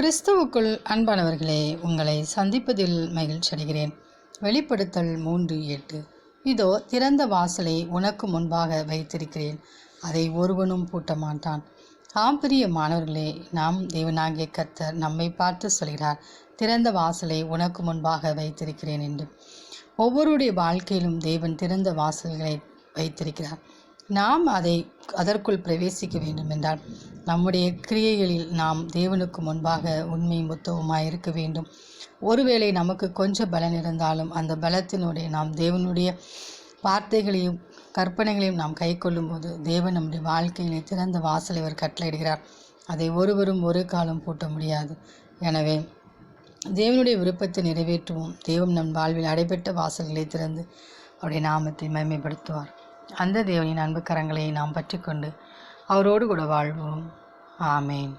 கிறிஸ்துவுக்குள் அன்பானவர்களே உங்களை சந்திப்பதில் மகிழ்ச்சி அடைகிறேன். வெளிப்படுத்தல் மூன்று எட்டு. இதோ திறந்த வாசலை உனக்கு முன்பாக வைத்திருக்கிறேன். அதை ஒருவனும் பூட்ட மாட்டான் ஆம்பிரிய மாணவர்களே நாம் தேவனாகிய கர்த்தர் நம்மை பார்த்து சொல்கிறார் திறந்த வாசலை உனக்கு முன்பாக வைத்திருக்கிறேன் என்று. ஒவ்வொருடைய வாழ்க்கையிலும் தேவன் திறந்த வாசல்களை வைத்திருக்கிறார். நாம் அதை அதற்குள் பிரவேசிக்க வேண்டும் என்றால் நம்முடைய கிரியைகளில் நாம் தேவனுக்கு முன்பாக உண்மையும் முத்தவுமாய் இருக்க வேண்டும். ஒருவேளை நமக்கு கொஞ்சம் பலன் இருந்தாலும் அந்த பலத்தினுடைய நாம் தேவனுடைய வார்த்தைகளையும் கற்பனைகளையும் நாம் கை கொள்ளும்போது தேவன் நம்முடைய வாழ்க்கையிலே திறந்த வாசலை அவர் கட்டளையிடுகிறார். அதை ஒருவரும் ஒரு காலம் பூட்ட முடியாது. எனவே தேவனுடைய விருப்பத்தை நிறைவேற்றுவோம். தேவன் நம் வாழ்வில் அடைபெற்ற வாசல்களை திறந்து அவருடைய நாமத்தை மேன்மைப்படுத்துவார் அந்த தேவனின் அன்பு கரங்களை நாம் பற்றிக்கொண்டு அவரோடு கூட வாழ்வோம். ஆமேன்.